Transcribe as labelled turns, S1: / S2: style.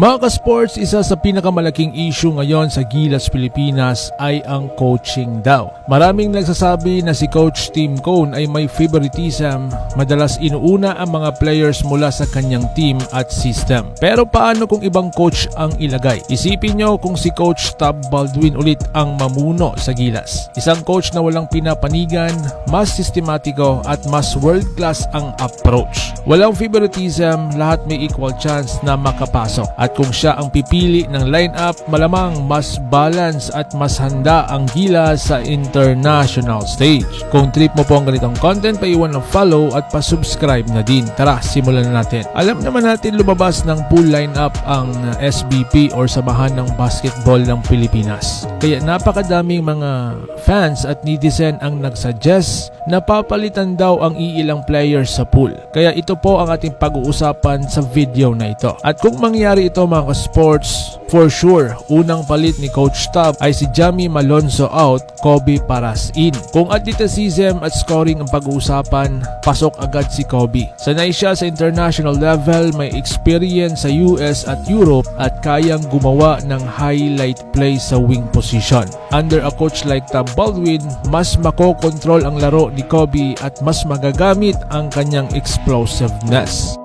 S1: Mga ka-sports, isa sa pinakamalaking issue ngayon sa Gilas Pilipinas ay ang coaching daw. Maraming nagsasabi na si Coach Tim Cone ay may favoritism, madalas inuuna ang mga players mula sa kanyang team at system. Pero paano kung ibang coach ang ilagay? Isipin nyo kung si Coach Tab Baldwin ulit ang mamuno sa Gilas. Isang coach na walang pinapanigan, mas sistematiko at mas world-class ang approach. Walang favoritism, lahat may equal chance na makapasok. At kung siya ang pipili ng lineup, malamang mas balance at mas handa ang Gilas sa international stage. Kung trip mo po ang ganitong content, paiwan ng follow at pa-subscribe na din. Tara, simulan na natin. Alam naman natin lumabas ng full lineup ang SBP or Samahan ng Basketball ng Pilipinas. Kaya napakadaming mga fans at netizen ang nagsuggest na papalitan daw ang iilang players sa pool. Kaya ito po ang ating pag-uusapan sa video na ito. At kung mangyari ito mga sports, for sure, unang palit ni Coach Tab ay si Jamie Malonzo out, Kobe Paras in. Kung athleticism at scoring ang pag-uusapan, pasok agad si Kobe. Sanay siya sa international level, may experience sa US at Europe at kayang gumawa ng highlight play sa wing position. Under a coach like Tab Baldwin, mas makokontrol ang laro ni Kobe at mas magagamit ang kanyang explosiveness.